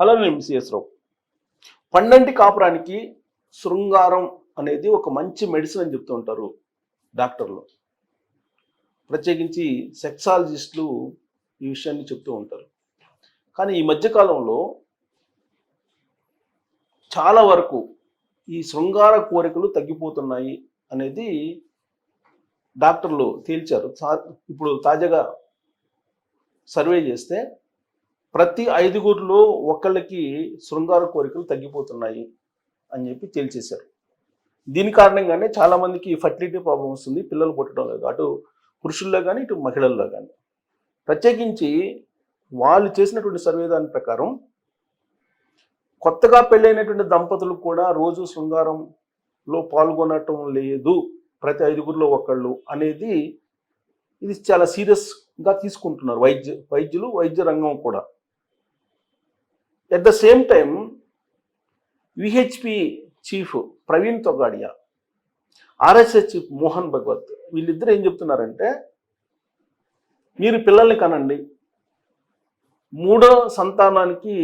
Hello నేను CS రావు. పండంటి కాపురానికి శృంగారం అనేది ఒక మంచి మెడిసిన్ అని చెప్తూ ఉంటారు డాక్టర్లు. ప్రత్యేకించి సెక్సాలజిస్టులు ఈ విషయాన్ని చెప్తూ ఉంటారు. కానీ ఈ మధ్యకాలంలో చాలా వరకు ఈ శృంగార కోరికలు తగ్గిపోతున్నాయి అనేది డాక్టర్లు తేల్చారు. తా- ఇప్పుడు తాజాగా సర్వే చేస్తే ప్రతి ఐదుగురిలో ఒకళ్ళకి శృంగార కోరికలు తగ్గిపోతున్నాయి అని చెప్పి తేల్చేశారు. దీని కారణంగానే చాలా మందికి ఫర్టిలిటీ ప్రాబ్లం వస్తుంది పిల్లలు పుట్టడం లేదు. అటు పురుషుల్లో కానీ ఇటు మహిళల్లో కానీ ప్రత్యేకించి వాళ్ళు చేసినటువంటి సర్వే దాని ప్రకారం కొత్తగా పెళ్ళైనటువంటి దంపతులు కూడా రోజు శృంగారంలో పాల్గొనటం లేదు ప్రతి ఐదుగురిలో ఒకళ్ళు అనేది ఇది చాలా సీరియస్గా తీసుకుంటున్నారు. వైద్య వైద్యులు వైద్య రంగం కూడా. At the same time VHP chief Praveen Togadia RSS chief Mohan Bhagwat వీళ్ళిద్దరు ఏం చెప్తున్నారంటే మీరు పిల్లల్ని కనండి. మూడో సంతానానికి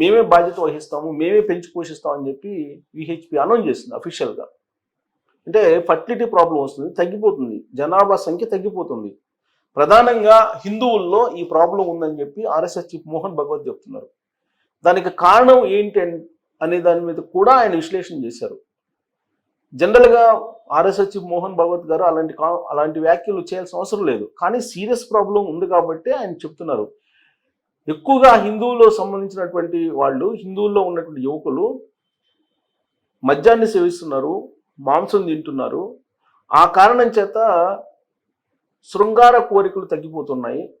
మేమే బాధ్యత వహిస్తాము మేమే పెంచి పోషిస్తామని చెప్పి విహెచ్పి అనౌన్స్ చేసింది అఫీషియల్గా అంటే ఫర్టిలిటీ ప్రాబ్లం వస్తుంది తగ్గిపోతుంది. జనాభా సంఖ్య తగ్గిపోతుంది. ప్రధానంగా హిందువుల్లో ఈ ప్రాబ్లం ఉందని చెప్పి ఆర్ఎస్ఎస్ చీఫ్ మోహన్ భగవత్ చెప్తున్నారు. దానికి కారణం ఏంటి అనే దాని మీద కూడా ఆయన విశ్లేషణ చేశారు. జనరల్గా ఆర్ఎస్ఎస్ మోహన్ భగవత్ గారు అలాంటి కా- అలాంటి వ్యాఖ్యలు చేయాల్సిన అవసరం లేదు. కానీ సీరియస్ ప్రాబ్లం ఉంది కాబట్టి ఆయన చెప్తున్నారు. ఎక్కువగా హిందువులో సంబంధించినటువంటి వాళ్ళు హిందువుల్లో ఉన్నటువంటి యువకులు మద్యాన్ని సేవిస్తున్నారు మాంసం తింటున్నారు. ఆ కారణం చేత శృంగార కోరికలు తగ్గిపోతున్నాయి.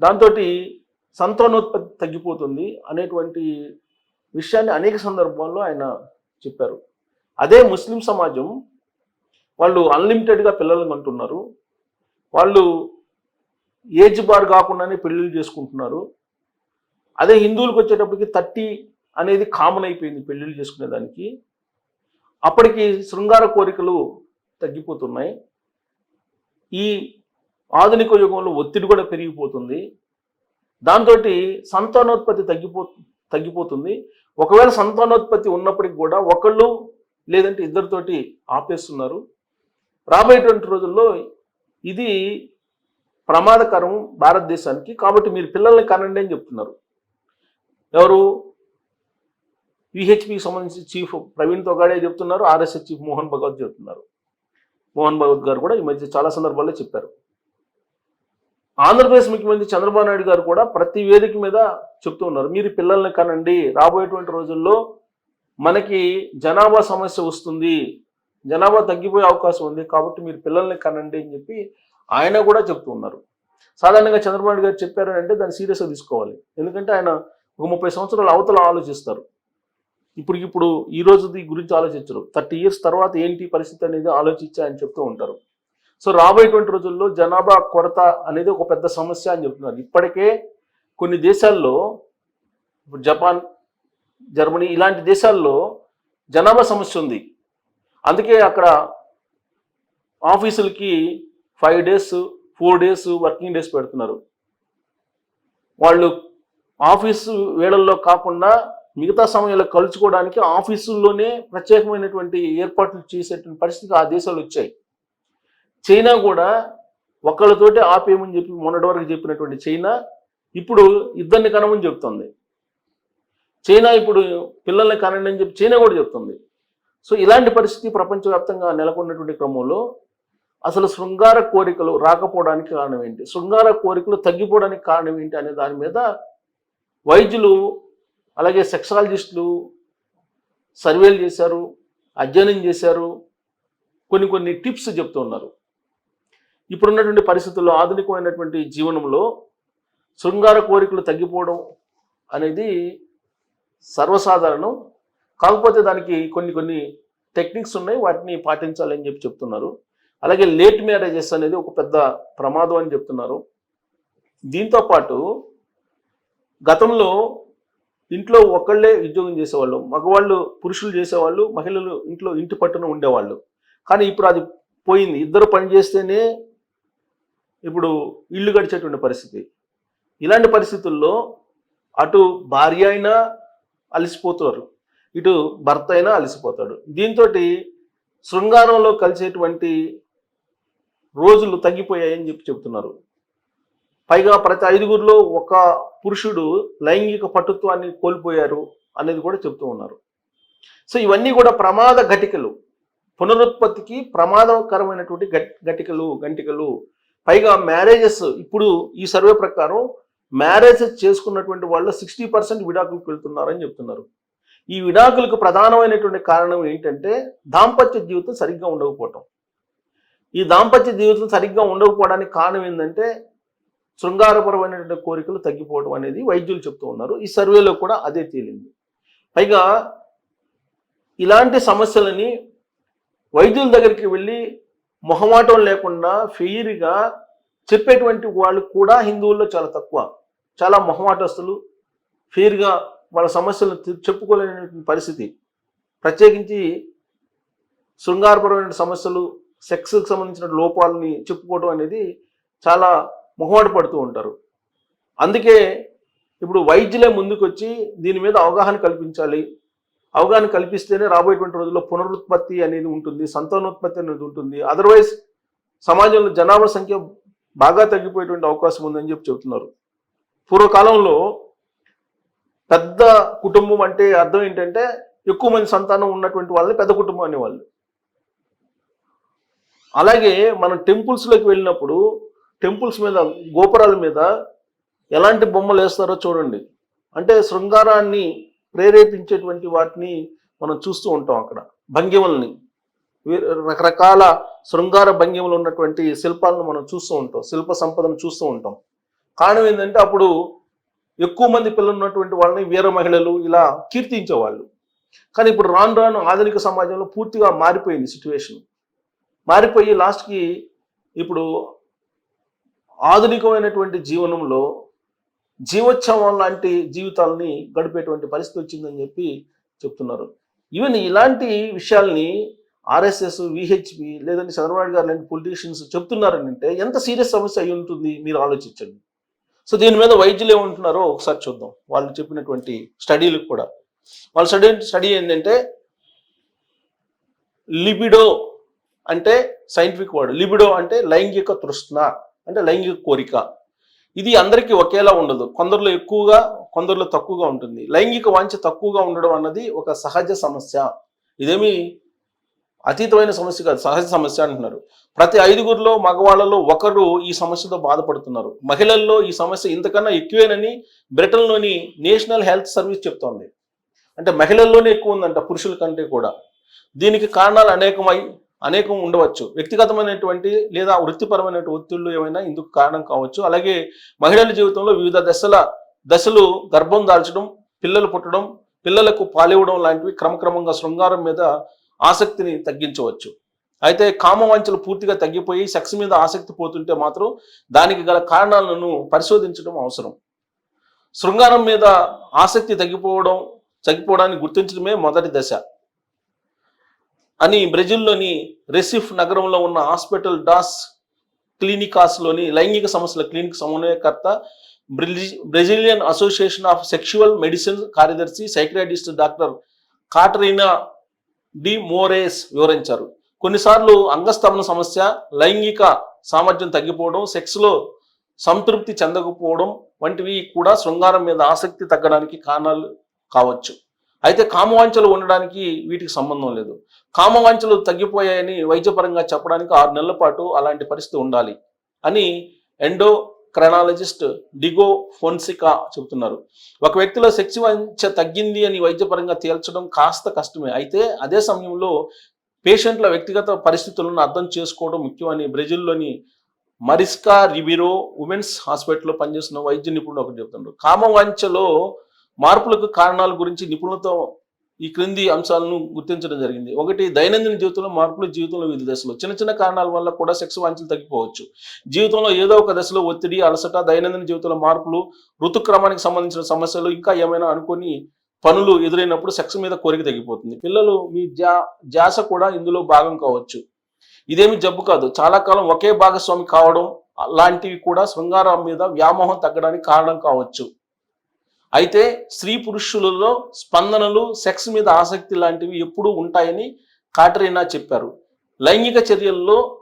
దాంతో సంతానోత్పత్తి తగ్గిపోతుంది అనేటువంటి విషయాన్ని అనేక సందర్భాల్లో ఆయన చెప్పారు. అదే ముస్లిం సమాజం వాళ్ళు అన్లిమిటెడ్గా పిల్లలను అంటున్నారు. వాళ్ళు ఏజ్ బార్ కాకుండానే పెళ్ళిళ్ళు చేసుకుంటున్నారు. అదే హిందువులకు వచ్చేటప్పటికి థర్టీ అనేది కామన్ అయిపోయింది పెళ్ళిళ్ళు చేసుకునేదానికి అప్పటికి శృంగార కోరికలు తగ్గిపోతున్నాయి. ఈ ఆధునిక యుగంలో ఒత్తిడి కూడా పెరిగిపోతుంది. దాంతో సంతానోత్పత్తి తగ్గిపో తగ్గిపోతుంది. ఒకవేళ సంతానోత్పత్తి ఉన్నప్పటికి కూడా ఒకళ్ళు లేదంటే ఇద్దరితోటి ఆపేస్తున్నారు. రాబోయేటువంటి రోజుల్లో ఇది ప్రమాదకరం భారతదేశానికి. కాబట్టి మీరు పిల్లల్ని కనండి అని చెప్తున్నారు. ఎవరు? విహెచ్పికి సంబంధించి చీఫ్ ప్రవీణ్ తొగాడే చెప్తున్నారు. ఆర్ఎస్ఎస్ చీఫ్ మోహన్ భగవత్ చెప్తున్నారు. మోహన్ భగవత్ గారు కూడా ఈ మధ్య చాలా సందర్భాల్లో చెప్పారు. ఆంధ్రప్రదేశ్ ముఖ్యమంత్రి చంద్రబాబు నాయుడు గారు కూడా ప్రతి వేదిక మీద చెప్తూ ఉన్నారు. మీరు పిల్లల్ని కనండి రాబోయేటువంటి రోజుల్లో మనకి జనాభా సమస్య వస్తుంది జనాభా తగ్గిపోయే అవకాశం ఉంది కాబట్టి మీరు పిల్లల్ని కనండి అని చెప్పి ఆయన కూడా చెప్తూ ఉన్నారు. సాధారణంగా చంద్రబాబు నాయుడు గారు చెప్పారు అంటే దాన్ని సీరియస్గా తీసుకోవాలి. ఎందుకంటే ఆయన ఒక ముప్పై సంవత్సరాలు అవతల ఆలోచిస్తారు. ఇప్పుడు ఇప్పుడు ఈ రోజు గురించి ఆలోచించరు. థర్టీ ఇయర్స్ తర్వాత ఏంటి పరిస్థితి అనేది ఆలోచించి ఆయన చెప్తూ ఉంటారు. సో రాబోయేటువంటి రోజుల్లో జనాభా కొరత అనేది ఒక పెద్ద సమస్య అని చెప్తున్నారు. ఇప్పటికే కొన్ని దేశాల్లో జపాన్ జర్మనీ ఇలాంటి దేశాల్లో జనాభా సమస్య ఉంది. అందుకే అక్కడ ఆఫీసులకి five days four days working days పెడుతున్నారు. వాళ్ళు ఆఫీసు వేళల్లో కాకుండా మిగతా సమయంలో కలుసుకోవడానికి ఆఫీసుల్లోనే ప్రత్యేకమైనటువంటి ఏర్పాట్లు చేసేటువంటి పరిస్థితి ఆ దేశాలు వచ్చాయి. చైనా కూడా ఒకళ్ళతోటి ఆపేయమని చెప్పి మొన్నటి వరకు చెప్పినటువంటి చైనా ఇప్పుడు ఇద్దరిని కనమని చెప్తుంది. చైనా ఇప్పుడు పిల్లల్ని కనండి అని చెప్పి చైనా కూడా చెప్తుంది. సో ఇలాంటి పరిస్థితి ప్రపంచవ్యాప్తంగా నెలకొన్నటువంటి క్రమంలో అసలు శృంగార కోరికలు రాకపోవడానికి కారణం ఏంటి? శృంగార కోరికలు తగ్గిపోవడానికి కారణం ఏంటి అనే దాని మీద వైద్యులు అలాగే సెక్సాలజిస్టులు సర్వేలు చేశారు అధ్యయనం చేశారు కొన్ని కొన్ని టిప్స్ చెప్తున్నారు. ఇప్పుడున్నటువంటి పరిస్థితుల్లో ఆధునికమైనటువంటి జీవనంలో శృంగార కోరికలు తగ్గిపోవడం అనేది సర్వసాధారణం. కాకపోతే దానికి కొన్ని కొన్ని టెక్నిక్స్ ఉన్నాయి వాటిని పాటించాలని చెప్పి చెప్తున్నారు. అలాగే లేట్ మ్యారేజెస్ అనేది ఒక పెద్ద ప్రమాదం అని చెప్తున్నారు. దీంతో పాటు గతంలో ఇంట్లో ఒకళ్ళే ఉద్యోగం చేసేవాళ్ళు మగవాళ్ళు పురుషులు చేసేవాళ్ళు మహిళలు ఇంట్లో ఇంటి పట్టున ఉండేవాళ్ళు. కానీ ఇప్పుడు అది పోయింది. ఇద్దరు పని చేస్తేనే ఇప్పుడు ఇల్లు గడిచేటువంటి పరిస్థితి. ఇలాంటి పరిస్థితుల్లో అటు భార్య అయినా అలసిపోతారు. ఇటు భర్త అయినా అలసిపోతాడు. దీంతో శృంగారంలో కలిసేటువంటి రోజులు తగ్గిపోయాయని చెప్పి చెప్తున్నారు పైగా ప్రతి ఐదుగురిలో ఒక పురుషుడు లైంగిక పటుత్వాన్ని కోల్పోయారు అనేది కూడా చెప్తూ ఉన్నారు. సో ఇవన్నీ కూడా ప్రమాద ఘటికలు. పునరుత్పత్తికి ప్రమాదకరమైనటువంటి గట్- ఘటికలు గంటికలు పైగా మ్యారేజెస్ ఇప్పుడు ఈ సర్వే ప్రకారం మ్యారేజెస్ చేసుకున్నటువంటి వాళ్ళు సిక్స్టీ పర్సెంట్ విడాకులకు వెళ్తున్నారని చెప్తున్నారు. ఈ విడాకులకు ప్రధానమైనటువంటి కారణం ఏంటంటే దాంపత్య జీవితం సరిగ్గా ఉండకపోవటం. ఈ దాంపత్య జీవితం సరిగ్గా ఉండకపోవడానికి కారణం ఏంటంటే శృంగారపరమైనటువంటి కోరికలు తగ్గిపోవడం అనేది వైద్యులు చెప్తూ ఉన్నారు. ఈ సర్వేలో కూడా అదే తేలింది. పైగా ఇలాంటి సమస్యలని వైద్యుల దగ్గరికి వెళ్ళి మొహమాటం లేకుండా ఫెయిర్గా చెప్పేటువంటి వాళ్ళు కూడా హిందువుల్లో చాలా తక్కువ. చాలా మొహమాటస్తులు ఫెయిర్గా వాళ్ళ సమస్యలను చెప్పుకోలేనటువంటి పరిస్థితి. ప్రత్యేకించి శృంగారపరమైన సమస్యలు సెక్స్కి సంబంధించిన లోపాలని చెప్పుకోవడం అనేది చాలా మొహమాట పడుతూ ఉంటారు. అందుకే ఇప్పుడు వైద్యులే ముందుకొచ్చి దీని మీద అవగాహన కల్పించాలి. అవగాహన కల్పిస్తేనే రాబోయేటువంటి రోజుల్లో పునరుత్పత్తి అనేది ఉంటుంది సంతానోత్పత్తి అనేది ఉంటుంది. అదర్వైజ్ సమాజంలో జనాభా సంఖ్య బాగా తగ్గిపోయేటువంటి అవకాశం ఉందని చెప్పి చెబుతున్నారు. పూర్వకాలంలో పెద్ద కుటుంబం అంటే అర్థం ఏంటంటే ఎక్కువ మంది సంతానం ఉన్నటువంటి వాళ్ళని పెద్ద కుటుంబం అనేవాళ్ళు. అలాగే మనం టెంపుల్స్లోకి వెళ్ళినప్పుడు టెంపుల్స్ మీద గోపురాల మీద ఎలాంటి బొమ్మలు వేస్తారో చూడండి. అంటే శృంగారాన్ని ప్రేరేపించేటువంటి వాటిని మనం చూస్తూ ఉంటాం అక్కడ. భంగిమల్ని. వీ- రకరకాల శృంగార భంగిమలు ఉన్నటువంటి శిల్పాలను మనం చూస్తూ ఉంటాం. శిల్ప సంపదను చూస్తూ ఉంటాం. కారణం ఏంటంటే అప్పుడు ఎక్కువ మంది పిల్లలు ఉన్నటువంటి వాళ్ళని వీర మహిళలు ఇలా కీర్తించేవాళ్ళు. కానీ ఇప్పుడు రాను రాను ఆధునిక సమాజంలో పూర్తిగా మారిపోయింది సిచ్యువేషన్ మారిపోయి లాస్ట్కి ఇప్పుడు ఆధునికమైనటువంటి జీవనంలో జీవోత్సవం లాంటి జీవితాలని గడిపేటువంటి పరిస్థితి వచ్చిందని చెప్పి చెప్తున్నారు. ఈవెన్ ఇలాంటి విషయాల్ని ఆర్ఎస్ఎస్ విహెచ్పి లేదంటే చంద్రబాబు గారు లాంటి పొలిటీషియన్స్ చెప్తున్నారని అంటే ఎంత సీరియస్ సమస్య అయి ఉంటుంది మీరు ఆలోచించండి. సో దీని మీద వైద్యులు ఏమంటున్నారో ఒకసారి చూద్దాం. వాళ్ళు చెప్పినటువంటి స్టడీలు కూడా. వాళ్ళ స్టడీ స్టడీ ఏంటంటే లిబిడో అంటే సైంటిఫిక్ వర్డ్. లిబిడో అంటే లైంగిక తృష్ణ అంటే లైంగిక కోరిక. ఇది అందరికీ ఒకేలా ఉండదు. కొందరిలో ఎక్కువగా కొందరిలో తక్కువగా ఉంటుంది. లైంగిక వాంఛ తక్కువగా ఉండడం అన్నది ఒక సహజ సమస్య. ఇదేమి అతీతమైన సమస్య కాదు సహజ సమస్య అంటున్నారు. ప్రతి ఐదుగురిలో మగవాళ్ళలో ఒకరు ఈ సమస్యతో బాధపడుతున్నారు. మహిళల్లో ఈ సమస్య ఇంతకన్నా ఎక్కువేనని బ్రిటన్లోని నేషనల్ హెల్త్ సర్వీస్ చెప్తోంది. అంటే మహిళల్లోనే ఎక్కువ ఉందంట పురుషుల కంటే కూడా. దీనికి కారణాలు అనేకమై అనేకం ఉండవచ్చు. వ్యక్తిగతమైనటువంటి లేదా వృత్తిపరమైన ఒత్తిళ్ళు ఏమైనా ఇందుకు కారణం కావచ్చు. అలాగే మహిళల జీవితంలో వివిధ దశల దశలు గర్భం దాల్చడం పిల్లలు పుట్టడం పిల్లలకు పాలివ్వడం లాంటివి క్రమక్రమంగా శృంగారం మీద ఆసక్తిని తగ్గించవచ్చు. అయితే కామవాంఛలు పూర్తిగా తగ్గిపోయి సెక్స్ మీద ఆసక్తి పోతుంటే మాత్రం దానికి గల కారణాలను పరిశోధించడం అవసరం. శృంగారం మీద ఆసక్తి తగ్గిపోవడం తగ్గిపోవడాన్ని గుర్తించడమే మొదటి దశ. అని బ్రెజిల్లోని రెసిఫ్ నగరంలో ఉన్న హాస్పిటల్ డాస్ క్లినికాస్లోని లైంగిక సమస్యల క్లినిక్ సమన్వయకర్త Brazilian Association of Sexual Medicine కార్యదర్శి psychiatrist doctor Catarina de Moraes వివరించారు. కొన్నిసార్లు అంగస్తమన సమస్య లైంగిక సామర్థ్యం తగ్గిపోవడం సెక్స్లో సంతృప్తి చెందకపోవడం వంటివి కూడా శృంగారం మీద ఆసక్తి తగ్గడానికి కారణాలు కావచ్చు. అయితే కామవాంఛలు ఉండడానికి వీటికి సంబంధం లేదు. కామవాంఛలు తగ్గిపోయాయని వైద్యపరంగా చెప్పడానికి ఆరు నెలల పాటు అలాంటి పరిస్థితి ఉండాలి అని ఎండో క్రనాలజిస్ట్ డిగో ఫోన్సికా చెబుతున్నారు. ఒక వ్యక్తిలో శక్తి వంచ తగ్గింది అని వైద్యపరంగా తేల్చడం కాస్త కష్టమే. అయితే అదే సమయంలో పేషెంట్ల వ్యక్తిగత పరిస్థితులను అర్థం చేసుకోవడం ముఖ్యమని బ్రెజిల్లోని మరిస్కా రిబిరో ఉమెన్స్ హాస్పిటల్లో పనిచేస్తున్న వైద్య నిపుణుడు ఒకటి చెప్తున్నారు కామవాంఛలో మార్పులకు కారణాల గురించి నిపుణులతో ఈ క్రింది అంశాలను గుర్తించడం జరిగింది. ఒకటి దైనందిన జీవితంలో మార్పులు జీవితంలో వివిధ దశలు. చిన్న చిన్న కారణాల వల్ల కూడా సెక్స్ వాంఛలు తగ్గిపోవచ్చు. జీవితంలో ఏదో ఒక దశలో ఒత్తిడి అలసట దైనందిన జీవితంలో మార్పులు ఋతుక్రమానికి సంబంధించిన సమస్యలు ఇంకా ఏమైనా అనుకొని పనులు ఎదురైనప్పుడు సెక్స్ మీద కోరిక తగ్గిపోతుంది పిల్లలు మీ జా జాస కూడా ఇందులో భాగం కావచ్చు. ఇదేమి జబ్బు కాదు. చాలా కాలం ఒకే భాగస్వామి కావడం లాంటివి కూడా శృంగారం మీద వ్యామోహం తగ్గడానికి కారణం కావచ్చు. అయితే స్త్రీ పురుషులలో స్పందనలు సెక్స్ మీద ఆసక్తి లాంటివి ఎప్పుడూ ఉంటాయని కాటరీనా చెప్పారు. లైంగిక చర్యల్లో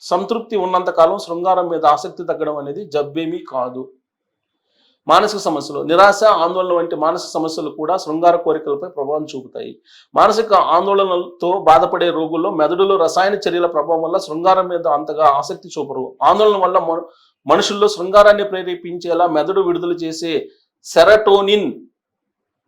సంతృప్తి ఉన్నంతకాలం శృంగారం మీద ఆసక్తి తగ్గడం అనేది జబ్బేమీ కాదు. మానసిక సమస్యలు నిరాశ ఆందోళన వంటి మానసిక సమస్యలు కూడా శృంగార కోరికలపై ప్రభావం చూపుతాయి. మానసిక ఆందోళనలతో బాధపడే రోగుల్లో మెదడులో రసాయన చర్యల ప్రభావం వల్ల శృంగారం మీద అంతగా ఆసక్తి చూపరు. ఆందోళన వల్ల మ- మనుషుల్లో శృంగారాన్ని ప్రేరేపించేలా మెదడు విడుదల చేసే సెరటోనిన్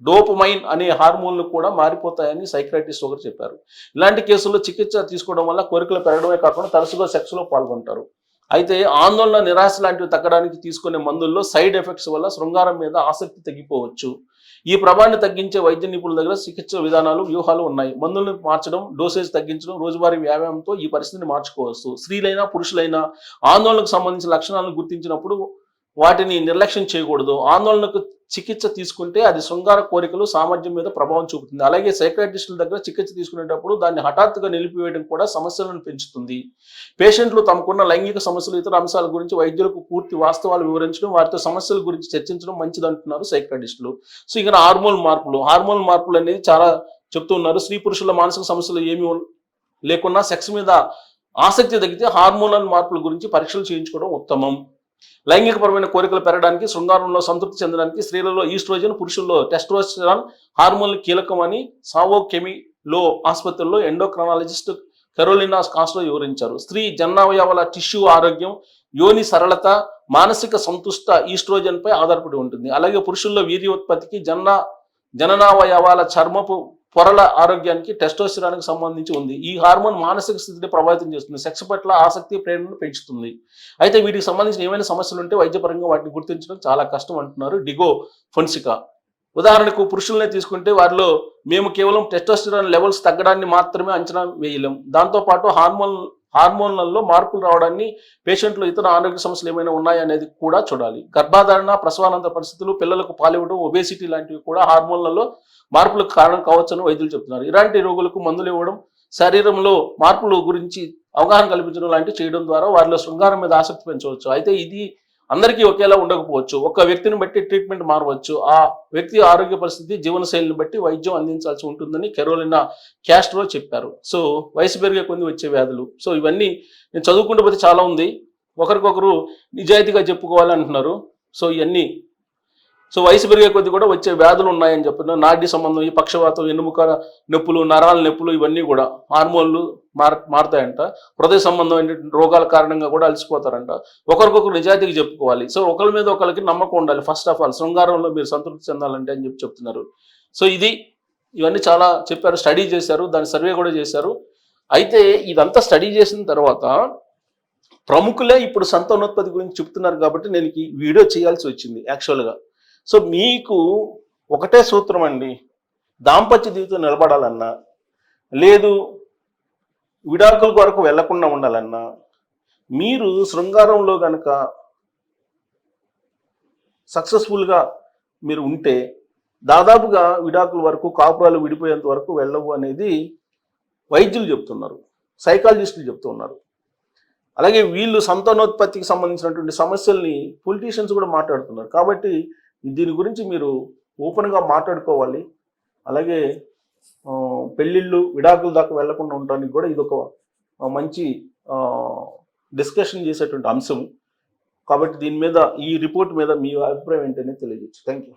డోపమైన్ అనే హార్మోన్లు కూడా మారిపోతాయని సైక్రటిస్ట్ ఒకరు చెప్పారు. ఇలాంటి కేసుల్లో చికిత్స తీసుకోవడం వల్ల కోరికలు పెరగడమే కాకుండా తరచుగా సెక్స్లో పాల్గొంటారు. అయితే ఆందోళన నిరాశ లాంటివి తగ్గడానికి తీసుకునే మందుల్లో సైడ్ ఎఫెక్ట్స్ వల్ల శృంగారం మీద ఆసక్తి తగ్గిపోవచ్చు. ఈ ప్రభావాన్ని తగ్గించే వైద్య నిపుణుల దగ్గర చికిత్స విధానాలు వ్యూహాలు ఉన్నాయి. మందులను మార్చడం డోసేజ్ తగ్గించడం రోజువారీ వ్యాయామంతో ఈ పరిస్థితిని మార్చుకోవచ్చు. స్త్రీలైనా పురుషులైనా ఆందోళనకు సంబంధించిన లక్షణాలను గుర్తించినప్పుడు వాటిని నిర్లక్ష్యం చేయకూడదు. ఆందోళనకు చికిత్స తీసుకుంటే అది శృంగార కోరికలు సామర్థ్యం మీద ప్రభావం చూపుతుంది. అలాగే సైకాట్రిస్టుల దగ్గర చికిత్స తీసుకునేటప్పుడు దాన్ని హఠాత్తుగా నిలిపివేయడం కూడా సమస్యలను పెంచుతుంది. పేషెంట్లు తమకున్న లైంగిక సమస్యలు ఇతర అంశాల గురించి వైద్యులకు పూర్తి వాస్తవాలు వివరించడం వారితో సమస్యల గురించి చర్చించడం మంచిదంటున్నారు సైకాట్రిస్టులు సో ఇక హార్మోన్ మార్పులు. హార్మోన్ మార్పులు అనేది చాలా చెప్తూ ఉన్నారు. స్త్రీ పురుషుల మానసిక సమస్యలు ఏమి లేకున్నా సెక్స్ మీద ఆసక్తి తగ్గితే హార్మోనల్ మార్పుల గురించి పరీక్షలు చేయించుకోవడం ఉత్తమం. లైంగికపరమైన కోరికలు పెరగడానికి శృంగారంలో సంతృప్తి చెందడానికి స్త్రీలలో ఈస్ట్రోజన్ పురుషుల్లో టెస్టోస్టెరాన్ హార్మోన్లు కీలకమని సావో కెమిలో ఆసుపత్రుల్లో ఎండోక్రనాలజిస్ట్ కెరోలినా కాస్టో వివరించారు. స్త్రీ జన్నావయవాల టిష్యూ ఆరోగ్యం యోని సరళత మానసిక సంతుష్ట ఈస్ట్రోజన్ పై ఆధారపడి ఉంటుంది. అలాగే పురుషుల్లో వీర్యోత్పత్తికి జన్న జననావయవాల చర్మపు పొరల ఆరోగ్యానికి టెస్టోస్టిరాన్కి సంబంధించి ఉంది. ఈ హార్మోన్ మానసిక స్థితిని ప్రభావితం చేస్తుంది. సెక్స్ పట్ల ఆసక్తి ప్రేరణను పెంచుతుంది. అయితే వీటికి సంబంధించిన ఏమైనా సమస్యలు ఉంటే వైద్యపరంగా వాటిని గుర్తించడం చాలా కష్టం అంటున్నారు డిగో ఫొన్సికా. ఉదాహరణకు పురుషులనే తీసుకుంటే వారిలో మేము కేవలం టెస్టోస్టిరాన్ లెవెల్స్ తగ్గడాన్ని మాత్రమే అంచనా వేయలేం. దాంతోపాటు హార్మోన్ హార్మోన్లలో మార్పులు రావడాన్ని పేషెంట్లు ఇతర ఆరోగ్య సమస్యలు ఏమైనా ఉన్నాయనేది కూడా చూడాలి. గర్భాధారణ ప్రసవానంతర పరిస్థితులు పిల్లలకు పాలివ్వడం ఒబేసిటీ లాంటివి కూడా హార్మోన్లలో మార్పులకు కారణం కావచ్చని వైద్యులు చెప్తున్నారు. ఇలాంటి రోగులకు మందులు ఇవ్వడం శరీరంలో మార్పుల గురించి అవగాహన కల్పించడం లాంటివి చేయడం ద్వారా వారిలో శృంగారం మీద ఆసక్తి పెంచవచ్చు. అయితే ఇది అందరికీ ఒకేలా ఉండకపోవచ్చు. ఒక వ్యక్తిని బట్టి ట్రీట్మెంట్ మారవచ్చు. ఆ వ్యక్తి ఆరోగ్య పరిస్థితి జీవనశైలిని బట్టి వైద్యం అందించాల్సి ఉంటుందని కెరోలినా క్యాస్ట్రో చెప్పారు. సో వయసు పెరిగే కొన్ని వచ్చే వ్యాధులు. సో ఇవన్నీ నేను చదువుకుంటే పోతే చాలా ఉంది. ఒకరికొకరు నిజాయితీగా చెప్పుకోవాలి అంటున్నారు సో ఇవన్నీ సో వయసు పెరిగే కొద్ది కూడా వచ్చే వ్యాధులు ఉన్నాయని చెప్తున్నారు. నాడి సంబంధం ఈ పక్షవాతం ఎన్నుముక నొప్పులు నరాల నొప్పులు ఇవన్నీ కూడా హార్మోన్లు మార్ మారుతాయంట. హృదయ సంబంధం ఏంటంటే రోగాల కారణంగా కూడా అలసిపోతారంట. ఒకరికొకరు నిజాయితీగా చెప్పుకోవాలి. సో ఒకరి మీద ఒకరికి నమ్మకం ఉండాలి. ఫస్ట్ ఆఫ్ ఆల్ శృంగారంలో మీరు సంతృప్తి చెందాలంటే అని చెప్పి చెప్తున్నారు. సో ఇది ఇవన్నీ చాలా చెప్పారు స్టడీ చేశారు దాని సర్వే కూడా చేశారు. అయితే ఇదంతా స్టడీ చేసిన తర్వాత ప్రముఖులే ఇప్పుడు సంతానోత్పత్తి గురించి చెప్తున్నారు కాబట్టి నేను ఈ వీడియో చేయాల్సి వచ్చింది యాక్చువల్గా. సో మీకు ఒకటే సూత్రం అండి. దాంపత్య జీవితం నిలబడాలన్నా లేదు విడాకుల కొరకు వెళ్ళకుండా ఉండాలన్నా మీరు శృంగారంలో కనుక సక్సెస్ఫుల్గా మీరు ఉంటే దాదాపుగా విడాకుల వరకు కాపురాలు విడిపోయేంత వరకు వెళ్ళవు అనేది వైద్యులు చెప్తున్నారు. సైకాలజిస్టులు చెప్తున్నారు. అలాగే వీళ్ళు సంతానోత్పత్తికి సంబంధించినటువంటి సమస్యల్ని పొలిటీషియన్స్ కూడా మాట్లాడుతున్నారు. కాబట్టి దీని గురించి మీరు ఓపెన్గా మాట్లాడుకోవాలి. అలాగే పెళ్ళిళ్ళు విడాకుల దాకా వెళ్ళకుండా ఉండడానికి కూడా ఇది ఒక మంచి డిస్కషన్ చేసేటువంటి అంశం కాబట్టి దీని మీద ఈ రిపోర్ట్ మీద మీ అభిప్రాయం ఏంటనేది తెలియజేచ్చు థ్యాంక్ యూ